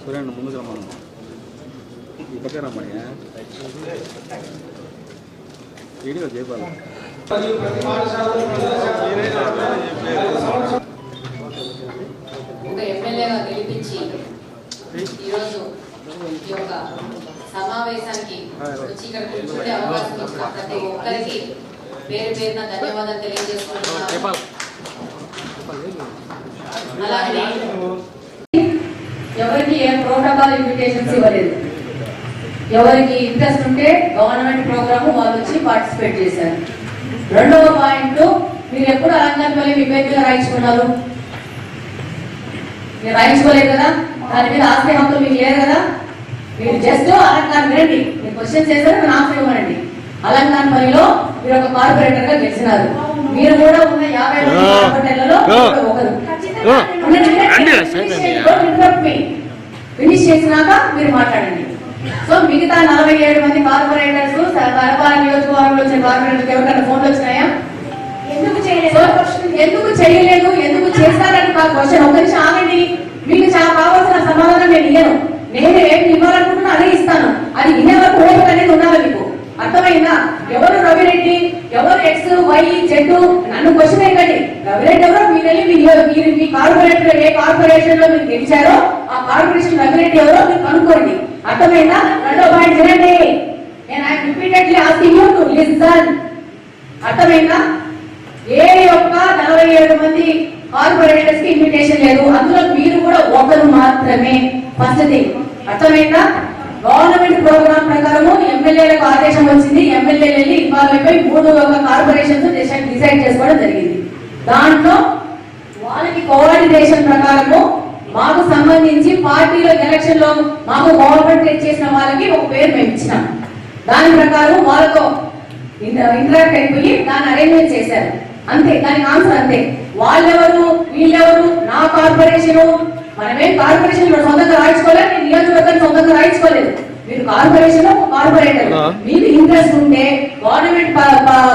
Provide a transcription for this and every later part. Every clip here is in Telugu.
చూడండి ముందుకు రమ్మను ఈ పక్క రమ్మయ్యా వీడియో చేయాలి ఒక ఎమ్మెల్యేగా గెలిపించి ఈరోజు ఈ యొక్క సమావేశానికి వచ్చి ఇక్కడ కూర్చుండే అవకాశం ఇచ్చిన ప్రతి ఒక్కరికి పేరు పేరున ధన్యవాదాలు తెలియజేసుకుంటున్నాను. అలాగే ఎవరికి ఏ ప్రోటోకాల్ ఇన్విటేషన్స్ ఇవ్వలేదు. ఎవరికి ఇంట్రెస్ట్ ఉంటే గవర్నమెంట్ ప్రోగ్రామ్ వాళ్ళు వచ్చి పార్టిసిపేట్ చేశారు. రెండవ పాయింట్ మీరు ఎప్పుడు పేరు మీద రాయించుకున్నారు మీరు రాయించుకోలేదు కదా? దాని మీద ఆస్తి హక్కులు మీకు లేదు కదా? మీరు జస్ట్ అలంకారం వినండి. మీరు క్వశ్చన్ చేశారు మీరు ఆన్సర్ అలంకార పనిలో మీరు ఒక కార్పొరేటర్గా గెలిచినారు. మీరు కూడా ఉన్న యాభై కార్పొరేటర్లలో ఒకరు. ఫినిష్ చేసినాక మీరు మాట్లాడండి. సో మిగతా నలభై ఏడు మంది కార్పొరేటర్స్ కరపాల నియోజకవర్గంలో వచ్చిన కార్పొరేటర్స్ ఎవరికైనా ఫోన్లు వచ్చినాయా? ఎందుకు చేయలేదు? ఎందుకు చేయలేదు? ఎందుకు చేస్తారని కాదు. క్వశ్చన్ ఒక నిమిషం ఆగండి. మీకు చాలా కావాల్సిన సమాధానం నేను ఇయ్యను. నేను ఏం ఇవ్వాలనుకుంటున్నా అదే ఇస్తాను. అది వినే వరకు ఓపిక అనేది ఉండాలి మీకు? అర్థమైందా? ఎవరు రవిరెడ్డి ఎవరు ఎక్స్ వై జెడ్ నన్ను క్వశ్చన్ ఏంటండి రవిరెడ్డి ఎవరో మీరు వెళ్ళి మీ మీరు మీ కార్పొరేటర్ ఏ కార్పొరేషన్లో మీరు గెలిచారో కార్పొరేషన్ రవిరెడ్డి ఎవరో మీరు కనుక్కోండి. అర్థమైందా? రెండో పాయింట్ వినండి. నేను I repeatedly asking you to listen అర్థమైందా? ఏ యొక్క నలభై ఏడు మంది కార్పొరేటర్స్కి ఇన్విటేషన్ లేదు. అందులో మీరు కూడా ఒకరు మాత్రమే. ఫస్ట్ థింగ్ అర్థమైందా? గవర్నమెంట్ ప్రోగ్రామ్ ప్రకారము ఎమ్మెల్యేలకు ఆదేశం వచ్చింది. ఎమ్మెల్యే వెళ్ళి ఇన్వాల్వ్ అయిపోయి మూడు యొక్క కార్పొరేషన్స్ డిసైడ్ చేసుకోవడం జరిగింది. దాంట్లో వాళ్ళకి కోఆర్డినేషన్ ప్రకారము మాకు సంబంధించి పార్టీలో ఎలక్షన్లో మాకు గవర్నమెంట్ చేసిన వాళ్ళకి ఒక పేరు మేము ఇచ్చినాం. దాని ప్రకారం వాళ్ళతో ఇంటరాక్ట్ అయిపోయి దాన్ని అరేంజ్మెంట్ చేశారు. అంతే దానికి ఆన్సర్ అంతే. వాళ్ళెవరు వీళ్ళెవరు నా కార్పొరేషన్ మనమేం కార్పొరేషన్ సొంతంగా రాయించుకోలేదు నేను నియోజకవర్గాన్ని సొంతంగా రాయించుకోలేదు. మీరు కార్పొరేషన్ కార్పొరేటర్. మీకు ఇంట్రెస్ట్ ఉంటే గవర్నమెంట్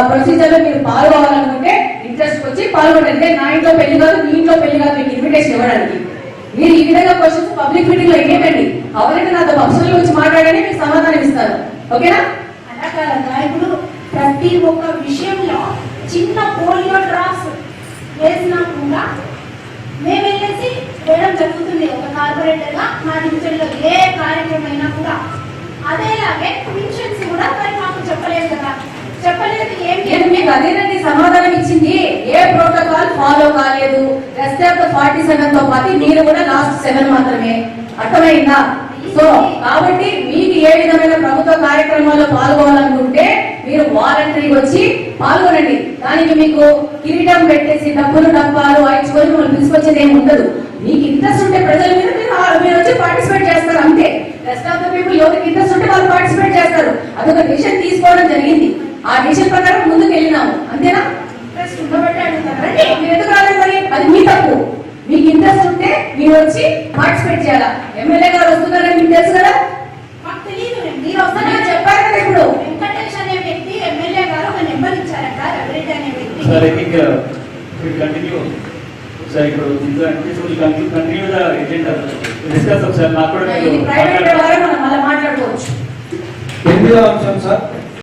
ప్రొసీజర్లో మీరు పాల్గొవాలనుకుంటే ఇంట్రెస్ట్ వచ్చి పాల్గొనండి నా ఇంట్లో పెళ్ళి కాదు మీ ఇంట్లో పెళ్ళి కాదు మీకు ఇన్విటేషన్ ఇవ్వడానికి. మీరు ఈ విధంగా క్వశ్చన్స్ పబ్లిక్ మీటింగ్లో ఇవ్వండి ఎవరైతే నాతో పక్షుల గురించి మాట్లాడని మీకు సమాధానం ఇస్తారు. ఓకేనా? అలా కాదన్నా ఇప్పుడు ప్రతి ఒక్క విషయంలో చిన్న పోలియో డ్రాప్స్ వేసినా కూడా మేము వెళ్ళేసి వేయడం జరుగుతుంది. ఒక కార్పొరేటర్గా మా డివిజన్లో ఏ కార్యక్రమం అయినా కూడా. అదేలాగే పెన్షన్స్ కూడా మరి మాకు చెప్పలేదు కదా చెప్పలేదు ఏం నేను మీకు అదేనండి సమాధానం ఇచ్చింది. ఏ ప్రోటోకాల్ ఫాలో కాలేదు. రెస్ట్ ఆఫ్ ద ఫార్టీ సెవెన్తో పాటు మీరు కూడా లాస్ట్ సెవెన్ మాత్రమే. అర్థమైందా? సో కాబట్టి మీకు ఏ విధమైన ప్రభుత్వ కార్యక్రమాల్లో పాల్గొనాలనుకుంటే మీరు వాలంటరీ వచ్చి పాల్గొనండి. దానికి మీకు కిరీటం పెట్టేసి డబ్బులు డబ్బాలు వాయించుకొని మిమ్మల్ని పిలుచుకొచ్చేది ఏమి ఉండదు. మీకు ఇంట్రెస్ట్ ఉంటే ప్రజల మీద మీరు మీరు వచ్చి పార్టిసిపేట్ చేస్తారు అంతే. రెస్ట్ ఆఫ్ ద పీపుల్ ఎవరికి ఇంట్రెస్ట్ ఉంటే వాళ్ళు పార్టిసిపేట్ చేస్తారు. అదొక డిసిషన్ తీసుకోవడం జరిగింది. ఆ డిసిషన్ ప్రకారం ముందుకు వెళ్ళినాము అంతేనా? ఇంట్రెస్ట్ ఉండబట్టి మీరు ఎందుకు రాలేదు మరి? అది మీ తప్పు. మీకు ఇంట్రెస్ట్ ఉంటే మీరు వచ్చి పార్టిసిపేట్ చేయాలా? ఎమ్మెల్యే గారు వస్తున్నారని మీకు తెలుసు కదా? మాకు తెలియదు మీరు చెప్పారు కదా ఇప్పుడు. వెంకటేష్ అనే వ్యక్తి ఎమ్మెల్యే గారు ఒక నెంబర్ ఇచ్చారట రవిరెడ్డి అనే వ్యక్తి. Sir, I think uh, ఇప్పుడు ఒకసారి నాకు కూడా మీరు మాట్లాడుకోవచ్చు. ఎనిమిదవ అంశం సార్